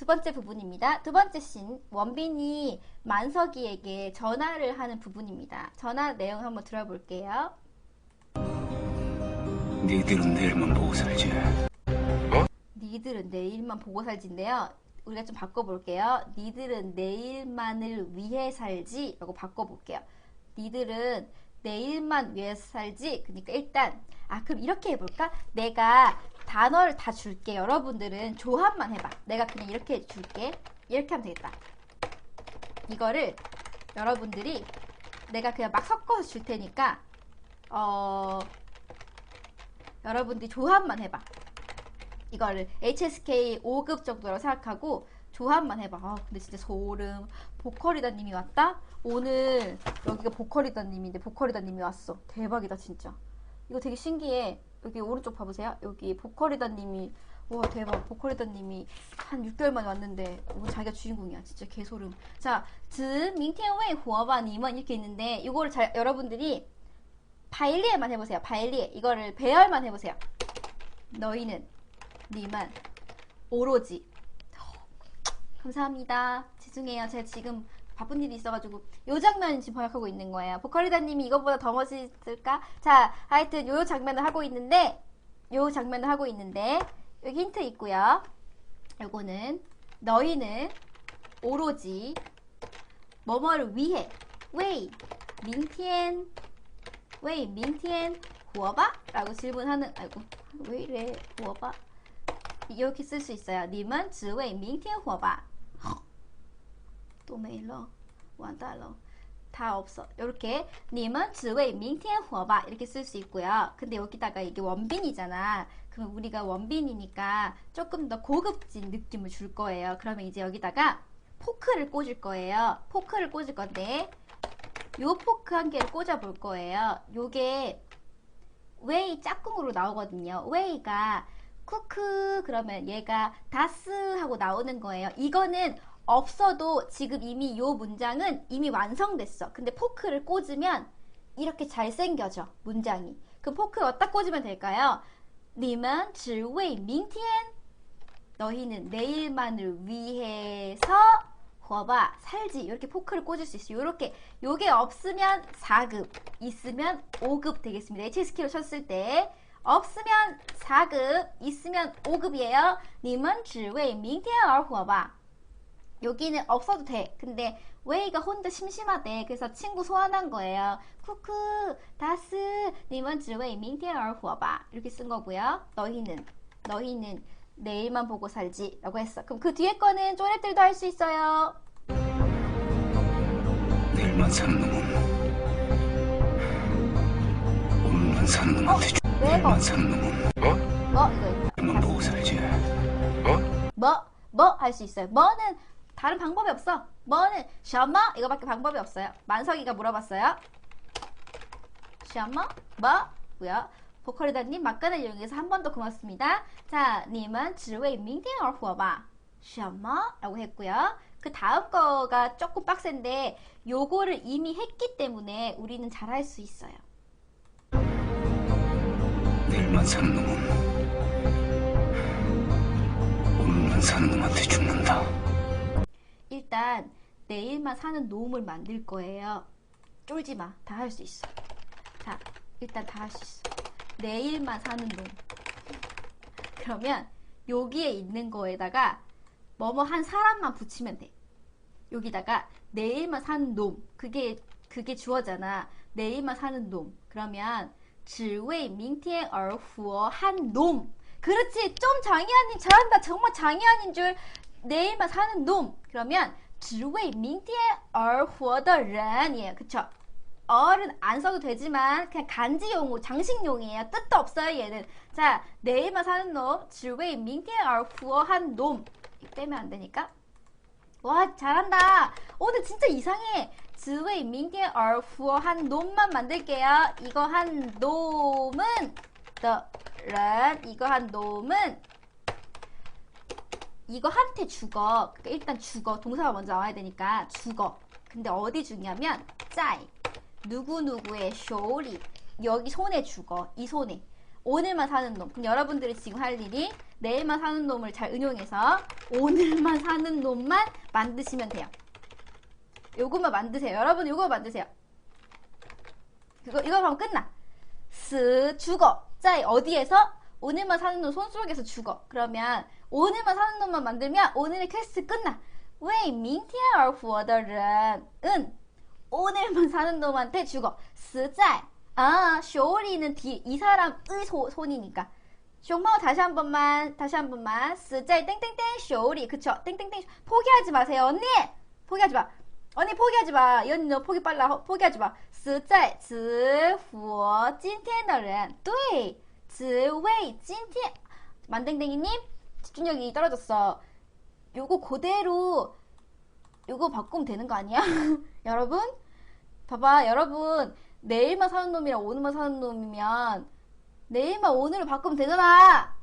두 번째 부분입니다. 두 번째 씬 원빈이 만석이에게 전화를 하는 부분입니다. 전화 내용 한번 들어볼게요. 니들은 내일만 보고 살지. 니들은 내일만 보고 살지인데요. 우리가 좀 바꿔볼게요. 니들은 내일만을 위해 살지 라고 바꿔볼게요. 니들은 내일만 위해 살지 그러니까 일단 아 그럼 이렇게 해볼까? 내가 단어를 다 줄게. 여러분들은 조합만 해봐. 내가 그냥 이렇게 줄게. 이렇게 하면 되겠다. 이거를 여러분들이 내가 그냥 막 섞어서 줄 테니까 어 여러분들이 조합만 해봐. 이거를 HSK 5급 정도라고 생각하고 조합만 해봐. 아, 근데 진짜 소름. 보컬이다님이 왔다? 오늘 여기가 보컬이다님인데 보컬이다님이 왔어. 대박이다 진짜. 이거 되게 신기해. 여기 오른쪽 봐보세요. 여기 보컬이다님이 와 대박. 보컬이다님이 한 6개월 만에 왔는데 오, 자기가 주인공이야. 진짜 개소름. 자즈 민태웨이 호아바님은 이렇게 있는데 이거를 잘 여러분들이 바일리에만 해보세요. 바일리에. 이거를 배열만 해보세요. 너희는 니만 오로지. 어, 감사합니다. 죄송해요. 제가 지금 바쁜 일이 있어가지고 요 장면 지금 번역하고 있는 거예요. 보컬리다님이 이거보다 더 멋있을까? 자, 하여튼 요 장면을 하고 있는데 요 장면을 하고 있는데 여기 힌트 있고요. 요거는 너희는 오로지 뭐뭐를 위해 왜明天 왜明天 후어봐? 라고 질문하는 아이고 왜 이래 후어봐? 이렇게 쓸 수 있어요. 你们只为明天活吧. 또 메일러. 完蛋了. 다 없어. 이렇게 你们只为明天活吧 이렇게 쓸 수 있고요. 근데 여기다가 이게 원빈이잖아. 그럼 우리가 원빈이니까 조금 더 고급진 느낌을 줄 거예요. 그러면 이제 여기다가 포크를 꽂을 거예요. 포크를 꽂을 건데 요 포크 한 개를 꽂아 볼 거예요. 요게 웨이 짝꿍으로 나오거든요. 웨이가 쿠크 그러면 얘가 다스 하고 나오는 거예요. 이거는 없어도 지금 이미 요 문장은 이미 완성됐어. 근데 포크를 꽂으면 이렇게 잘생겨져 문장이. 그 포크를 어디다 꽂으면 될까요? 你们只为明天 너희는 내일만을 위해서 허봐 살지 이렇게 포크를 꽂을 수 있어요. 이렇게 요게 없으면 4급 있으면 5급 되겠습니다. HSK로 쳤을 때 없으면 4급 있으면 5급이에요. 你们只为明天而活吧 여기는 없어도 돼. 근데 웨이가 혼자 심심하대. 그래서 친구 소환한 거예요. 쿠쿠, 다스, 니먼즈 웨이 민티얼 후어바. 이렇게 쓴 거고요. 너희는, 너희는 내일만 보고 살지. 라고 했어. 그럼 그 뒤에 거는 쪼렛들도 할 수 있어요. 내일만 사는 놈은 오늘만 사는 놈한테 주... 어? 내일만 뭐? 사는 놈은 뭐? 뭐? 이거 있다. 내일만 보고 살지. 뭐? 뭐? 뭐? 할 수 있어요. 뭐는 다른 방법이 없어. 뭐는 셔머 이거밖에 방법이 없어요. 만석이가 물어봤어요. 셔머 뭐고요. 보컬이다님 막간을 이용해서 한 번 더 고맙습니다. 자, 님은 지루웨이 민딩을 후어바 셔머라고 했고요. 그 다음 거가 조금 빡센데 요거를 이미 했기 때문에 우리는 잘할 수 있어요. 내일만 사는 놈은 오늘만 사는 놈한테 죽는다. 일단 내일만 사는 놈을 만들 거예요. 쫄지 마. 다 할 수 있어. 자, 일단 다 할 수 있어. 내일만 사는 놈. 그러면 여기에 있는 거에다가 뭐뭐 한 사람만 붙이면 돼. 여기다가 내일만 사는 놈. 그게 그게 주어잖아. 내일만 사는 놈. 그러면 只为明天而活한 놈. 그렇지. 좀 장희아님 잘한다. 정말 장희아님 줄 내일만 사는 놈. 그러면 只为明天而活的人이에요. 그쵸? 어른 안 써도 되지만 그냥 간지 용어, 장식용이에요. 뜻도 없어요, 얘는. 자, 내일만 사는 놈, 只为明天而活한 놈. 이거 빼면 안 되니까. 와, 잘한다. 오늘 진짜 이상해. 只为明天而活한 놈만 만들게요. 이거 한 놈은 the ren. 이거 한 놈은 이거 한테 죽어. 그러니까 일단 죽어. 동사가 먼저 나와야 되니까 죽어. 근데 어디 죽냐면 짜이. 누구누구의 쇼리. 여기 손에 죽어. 이 손에. 오늘만 사는 놈. 그럼 여러분들이 지금 할 일이 내일만 사는 놈을 잘 응용해서 오늘만 사는 놈만 만드시면 돼요. 요것만 만드세요. 여러분 요거 만드세요. 그거 이거 하면 끝나. 스 죽어. 자 어디에서 오늘만 사는 놈 손속에서 죽어. 그러면 오늘만 사는 놈만 만들면 오늘의 퀘스트 끝나. 왜明天而活的人은 오늘만 사는 놈한테 죽어. 实在 아, 쇼리는 뒤, 이 사람의 소, 손이니까.熊猫 다시 한 번만, 다시 한 번만. 实在 땡땡땡 쇼리. 그쵸? 땡땡땡. 포기하지 마세요, 언니! 포기하지 마. 언니 포기하지 마. 이 언니 너 포기 빨라. 허- 포기하지 마. 实在直活今天的人对只为今天 만댕댕이님 집중력이 떨어졌어. 요거 그대로 요거 바꾸면 되는 거 아니야? 여러분? 봐봐, 여러분. 내일만 사는 놈이랑 오늘만 사는 놈이면 내일만 오늘을 바꾸면 되잖아.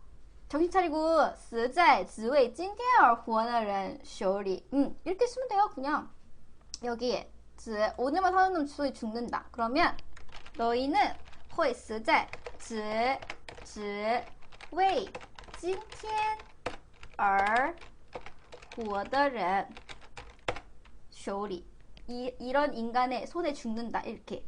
정신 차리고 实在只为今天而活的人手里 음, 이렇게 쓰면 돼요, 그냥. 여기에 只 오늘만 사는 놈 소리 죽는다. 그러면 너희는 会实在只只为 今天而活的人手里 이, 이런 인간의 손에 죽는다 이렇게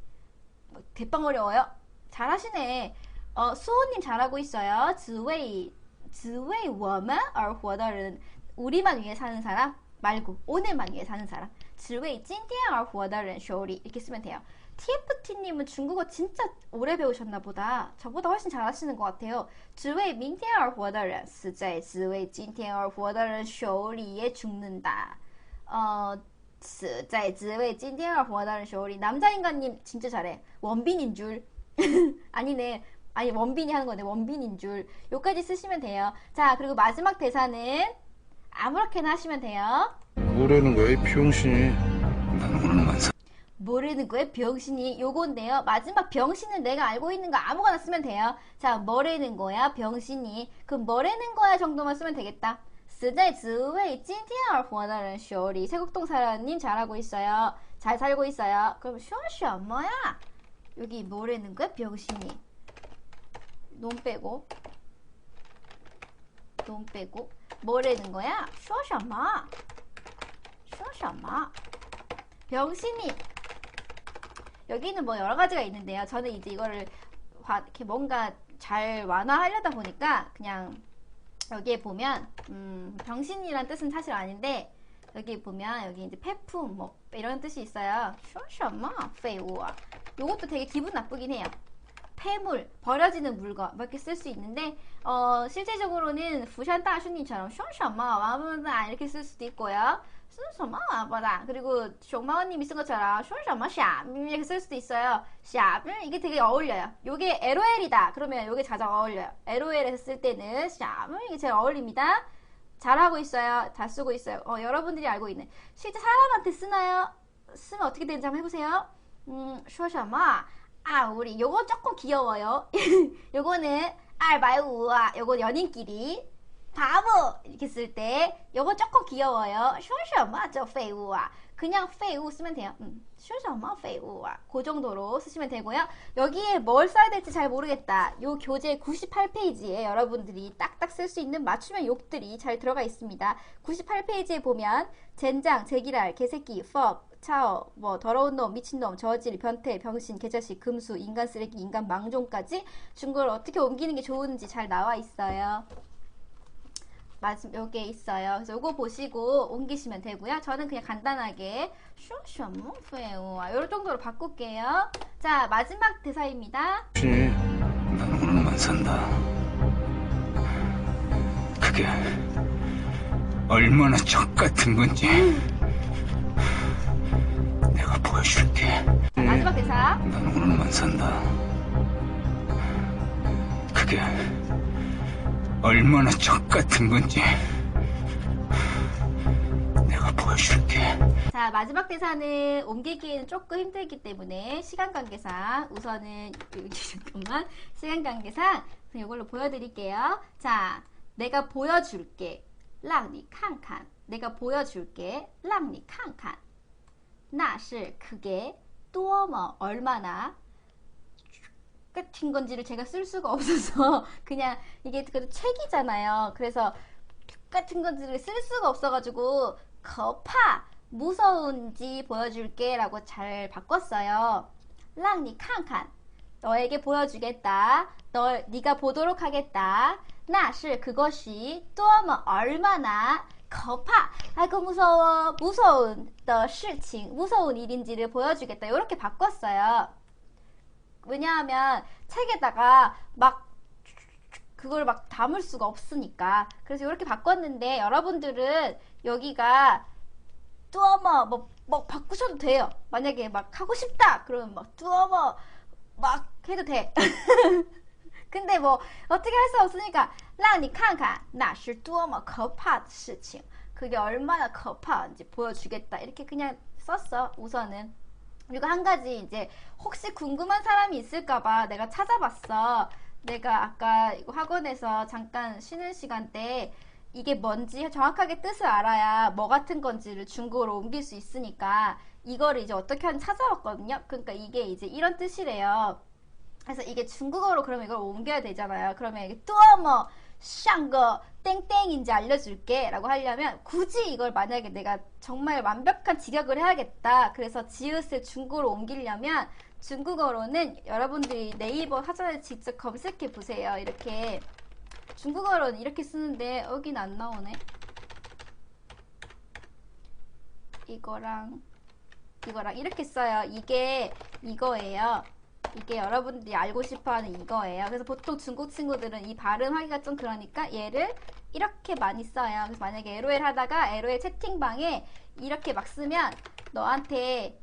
뭐, 대빵 어려워요 잘하시네 어, 수호님 잘하고 있어요 只为只为我们而活的人 우리만 위해 사는 사람 말고 오늘만 위해 사는 사람 只为今天而活的人手里 이렇게 쓰면 돼요 TFT님은 중국어 진짜 오래 배우셨나 보다. 저보다 훨씬 잘하시는 것 같아요. 只为明天而活的人死在只为今天而活的人手里也 죽는다. 어, 死在只为今天而活的人手里 남자 인간님 진짜 잘해. 원빈인 줄. 아니네. 아니 원빈이 하는 거네. 원빈인 줄. 요까지 쓰시면 돼요. 자 그리고 마지막 대사는 아무렇게나 하시면 돼요. 모르는 거야, 이 병신이. 나는 오늘 만사. 모르는 거에 병신이 요건데요. 마지막 병신은 내가 알고 있는 거 아무거나 쓰면 돼요. 자, 뭐라는 거야, 병신이. 그 뭐라는 거야 정도만 쓰면 되겠다. 쓰대 지웨이 찐티얼 원하는 쇼리 세곡동 사라님 잘하고 있어요. 잘 살고 있어요. 그럼 쇼쇼 뭐야? 여기 뭐라는 거야, 병신이. 논 빼고. 논 빼고. 뭐라는 거야? 쇼쇼 뭐? 병신이 여기는 뭐 여러 가지가 있는데요. 저는 이제 이거를 화- 이렇게 뭔가 잘 완화하려다 보니까 그냥 여기에 보면 음, 병신이란 뜻은 사실 아닌데 여기 보면 여기 이제 폐품 뭐 이런 뜻이 있어요. 쇼쇼마 페이우아 요것도 되게 기분 나쁘긴 해요. 폐물, 버려지는 물건 뭐 이렇게 쓸 수 있는데 어, 실제적으로는 부샨다 슈님처럼 쇼쇼마 와무다 이렇게 쓸 수도 있고요. 쓰셔마 와보다 그리고熊마원님이 쓴 것처럼 쇼쇼마 샤 이렇게 쓸 수도 있어요. 샤 이게 되게 어울려요. 요게 LOL이다 그러면 요게 자주 어울려요. LOL에서 쓸 때는 샤 이게 제일 어울립니다. 잘하고 있어요. 잘 쓰고 있어요. 어, 여러분들이 알고 있는 실제 사람한테 쓰나요? 쓰면 어떻게 되는지 한번 해보세요. 음, 쇼샤마 아 우리 요거 조금 귀여워요. 요거는 알바우아 요거 연인끼리 바보 이렇게 쓸 때 요거 조금 귀여워요. 쇼샤마 저 페이우아 그냥 페이우 쓰면 돼요. 음, 쇼샤마 페이우아 그 정도로 쓰시면 되고요. 여기에 뭘 써야 될지 잘 모르겠다. 요 교재 98페이지에 여러분들이 딱딱 쓸 수 있는 맞춤형 욕들이 잘 들어가 있습니다. 98페이지에 보면 젠장, 제기랄, 개새끼, 퍽, 차오, 뭐 더러운 놈, 미친 놈, 저질, 변태, 병신, 개자식, 금수, 인간 쓰레기, 인간 망종까지 중국어를 어떻게 옮기는 게 좋은지 잘 나와 있어요. 맞음 요게 있어요. 그래서 요거 보시고 옮기시면 되고요. 저는 그냥 간단하게 슈슈무페우아 요 정도로 바꿀게요. 자 마지막 대사입니다. 오늘만 산다. 그게 얼마나 적 같은 건지 아프가 싫게. 마지막 대사. 난 오늘만 산다. 그게 얼마나 적 같은 건지. 내가 보여줄게. 자, 마지막 대사는 옮기기에는 조금 힘들기 때문에 시간 관계상 우선은 잠깐만 시간 관계상 이걸로 보여드릴게요. 자, 내가 보여줄게. 랑니 칸칸. 내가 보여줄게. 랑니 칸칸. 那是 그게 또뭐 얼마나 같은 건지를 제가 쓸 수가 없어서 그냥 이게 그래도 책이잖아요. 그래서 같은 건지를 쓸 수가 없어가지고 거파 무서운지 보여줄게라고 잘 바꿨어요. 랑니 칸칸 너에게 보여주겠다. 널 네가 보도록 하겠다. 나실 그것이 또뭐 얼마나 겁파 아이고 무서워. 무서운 더 실칭 무서운 일인지를 보여주겠다. 이렇게 바꿨어요. 왜냐하면 책에다가 막 그걸 막 담을 수가 없으니까. 그래서 이렇게 바꿨는데 여러분들은 여기가 뚜어머 뭐, 뭐 바꾸셔도 돼요. 만약에 막 하고 싶다. 그러면 막 뚜어머 막 해도 돼. 근데 뭐 어떻게 할 수 없으니까 让你看看那是多么可怕的事情 그게 얼마나 可怕인지 보여주겠다 이렇게 그냥 썼어 우선은 그리고 한 가지 이제 혹시 궁금한 사람이 있을까봐 내가 찾아봤어. 내가 아까 이거 학원에서 잠깐 쉬는 시간 때 이게 뭔지 정확하게 뜻을 알아야 뭐 같은 건지를 중국어로 옮길 수 있으니까 이거를 이제 어떻게 하는지 찾아봤거든요. 그러니까 이게 이제 이런 뜻이래요. 그래서 이게 중국어로 그러면 이걸 옮겨야 되잖아요. 그러면 이게 뚜어머 샹거 땡땡인지 알려줄게 라고 하려면 굳이 이걸 만약에 내가 정말 완벽한 직역을 해야겠다. 그래서 지읒을 중국어로 옮기려면 중국어로는 여러분들이 네이버 사전에 직접 검색해 보세요. 이렇게 중국어로는 이렇게 쓰는데 여긴 안 나오네. 이거랑 이거랑 이렇게 써요. 이게 이거예요. 이게 여러분들이 알고 싶어하는 이거예요. 그래서 보통 중국 친구들은 이 발음하기가 좀 그러니까 얘를 이렇게 많이 써요. 그래서 만약에 LOL 하다가 LOL 채팅방에 이렇게 막 쓰면 너한테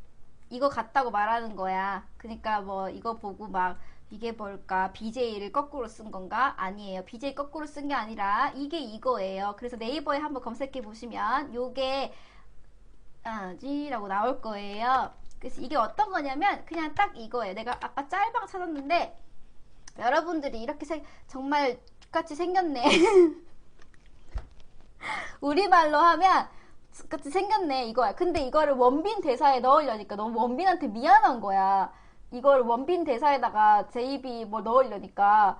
이거 같다고 말하는 거야. 그러니까 뭐 이거 보고 막 이게 뭘까? BJ를 거꾸로 쓴 건가? 아니에요. BJ 거꾸로 쓴 게 아니라 이게 이거예요. 그래서 네이버에 한번 검색해 보시면 요게 아지라고 나올 거예요. 그래서 이게 어떤 거냐면 그냥 딱 이거예요. 내가 아까 짤방 찾았는데 여러분들이 이렇게 생, 정말 똑같이 생겼네. 우리말로 하면 똑같이 생겼네 이거야. 근데 이거를 원빈 대사에 넣으려니까 너무 원빈한테 미안한 거야. 이걸 원빈 대사에다가 제이비 뭐 넣으려니까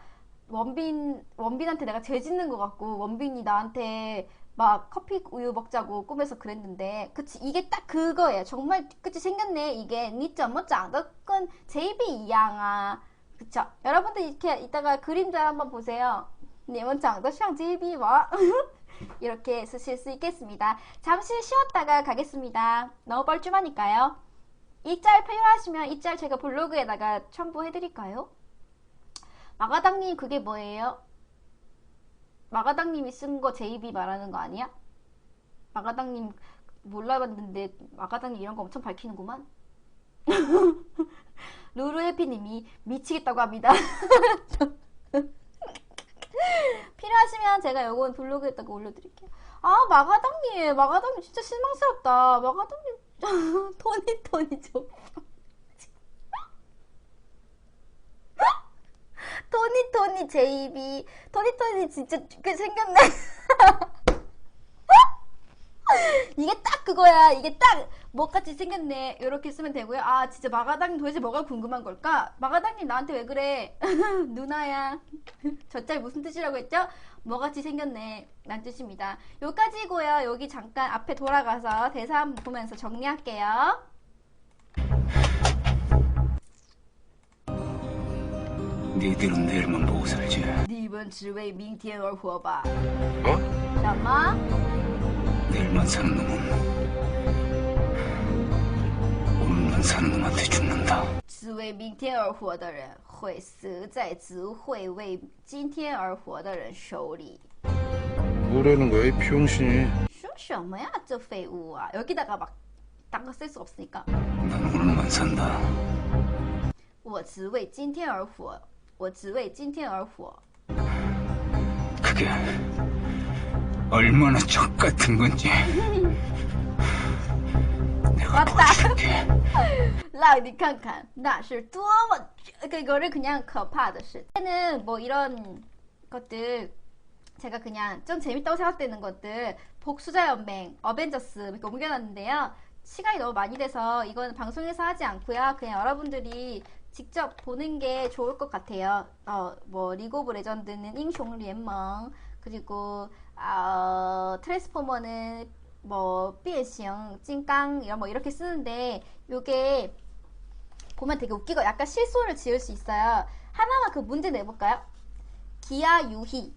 원빈 원빈한테 내가 죄 짓는 것 같고 원빈이 나한테 막 커피 우유 먹자고 꿈에서 그랬는데 그치 이게 딱 그거예요. 정말 그치 생겼네 이게. 니점뭐 짱더건 제이비 이양아. 그쵸? 여러분들 이렇게 이따가 그림자 한번 보세요. 니먼 짱더 상 제이비 와 이렇게 쓰실 수 있겠습니다. 잠시 쉬었다가 가겠습니다. 너무 뻘쭘하니까요. 이짤 필요하시면 이 짤 제가 블로그에다가 첨부해드릴까요? 마가당님 그게 뭐예요? 마가당님이 쓴거 제이비 말하는 거 아니야? 마가당님 몰라봤는데 마가당님 이런 거 엄청 밝히는구만. 루루해피님이 미치겠다고 합니다. 필요하시면 제가 요건 블로그에다가 올려드릴게요. 아 마가당님, 마가당님 진짜 실망스럽다. 마가당님 토니 토니 좀. 토니 토니 제이비. 토니 토니 진짜 그 생겼네. 이게 딱 그거야. 이게 딱 뭐같이 생겼네. 이렇게 쓰면 되고요. 아 진짜 마가당님 도대체 뭐가 궁금한 걸까? 마가당님 나한테 왜 그래? 누나야. 저 짤 무슨 뜻이라고 했죠? 뭐같이 생겼네. 란 뜻입니다. 요까지고요. 여기 잠깐 앞에 돌아가서 대사 한번 보면서 정리할게요 니들은 내일만 보고 살지. 你们只为明天而活吧 어? 什么 내일만 사는 놈은 오늘만 사는 놈한테 죽는다. 只为明天而活的人会死在只会为今天而活的人手里。 뭐라는 거야 이 비용신이 说什么呀，这废物啊！ 여기다가 막 딴 거 쓸 수 없으니까. 난 오늘만 산다. 我只为今天而活， 我只为今天而活。 그게 얼마나 적 같은 건지. 내가 맞다. 보여줄게. 让你看看那是多么그 이거를 그냥 可怕的事. 때는 뭐 이런 것들 제가 그냥 좀 재밌다고 생각되는 것들 복수자 연맹, 어벤져스 이렇게 옮겨놨는데요. 시간이 너무 많이 돼서 이건 방송에서 하지 않고요. 그냥 여러분들이 직접 보는 게 좋을 것 같아요. 어, 뭐 리그 오브 레전드는 잉숑 리엔멍 그리고 아, 어, 트랜스포머는 뭐 삐에시영, 찐깡 이런 뭐 이렇게 쓰는데 이게 보면 되게 웃기고 약간 실소를 지을 수 있어요. 하나만 그 문제 내볼까요? 기아 유희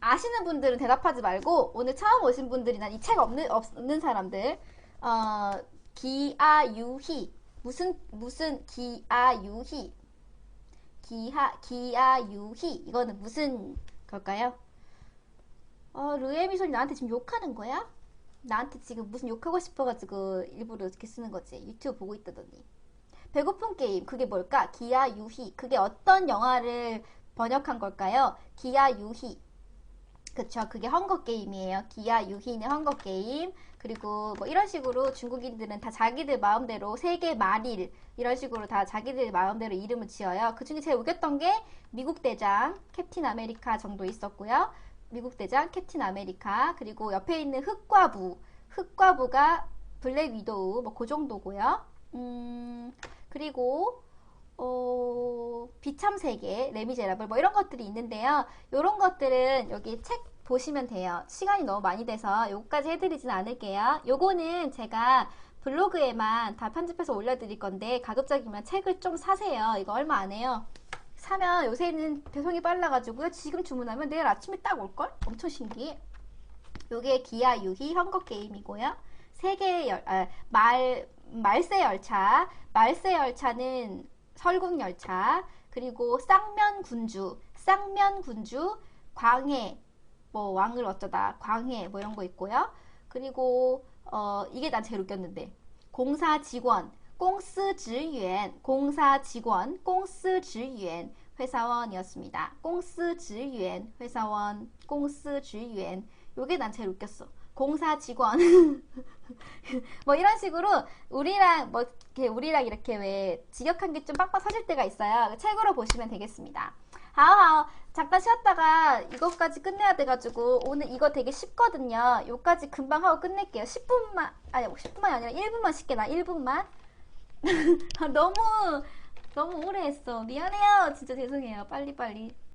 아시는 분들은 대답하지 말고 오늘 처음 오신 분들이나 이 책 없는 없는 사람들 어, 기아 유희 무슨 무슨 기아 유희 기하 기아 유희 이거는 무슨 걸까요? 어 르에미솔이 나한테 지금 욕하는 거야? 나한테 지금 무슨 욕하고 싶어가지고 일부러 이렇게 쓰는 거지 유튜브 보고 있다더니 배고픈 게임 그게 뭘까? 기아 유희 그게 어떤 영화를 번역한 걸까요? 기아 유희 그쵸 그게 헝거 게임이에요 기아 유희는 헝거 게임 그리고 뭐 이런 식으로 중국인들은 다 자기들 마음대로 세계 말일 이런 식으로 다 자기들 마음대로 이름을 지어요. 그 중에 제일 웃겼던 게 미국 대장 캡틴 아메리카 정도 있었고요. 미국 대장 캡틴 아메리카 그리고 옆에 있는 흑과부. 흑과부가 블랙 위도우 뭐 그 정도고요. 음 그리고 어, 비참 세계, 레미제라블 뭐 이런 것들이 있는데요. 이런 것들은 여기 책 보시면 돼요. 시간이 너무 많이 돼서 요거까지 해드리진 않을게요. 요거는 제가 블로그에만 다 편집해서 올려드릴 건데 가급적이면 책을 좀 사세요. 이거 얼마 안 해요. 사면 요새는 배송이 빨라가지고요. 지금 주문하면 내일 아침에 딱 올걸? 엄청 신기해. 요게 기아 유희 헝거 게임이고요. 세계 열, 아, 말, 말세 열차. 말세 열차는 설국 열차. 그리고 쌍면 군주. 쌍면 군주. 광해. 뭐 왕을 어쩌다. 광해. 뭐 이런 거 있고요. 그리고 어, 이게 난 제일 웃겼는데. 공사 직원. 공스 직원. 공사 직원. 공스 직원. 회사원이었습니다. 공스 직원. 회사원. 공스 직원. 요게 난 제일 웃겼어. 공사 직원. 뭐 이런 식으로 우리랑 뭐 이렇게 우리랑 이렇게 왜 직역한 게 좀 빡빡 서질 때가 있어요. 책으로 보시면 되겠습니다. 하하오 잠깐 쉬었다가 이것까지 끝내야 돼가지고 오늘 이거 되게 쉽거든요. 요까지 금방 하고 끝낼게요. 10분만 아니 10분만이 아니라 1분만 쉽게 나 1분만. 너무 너무 오래 했어. 미안해요. 진짜 죄송해요. 빨리빨리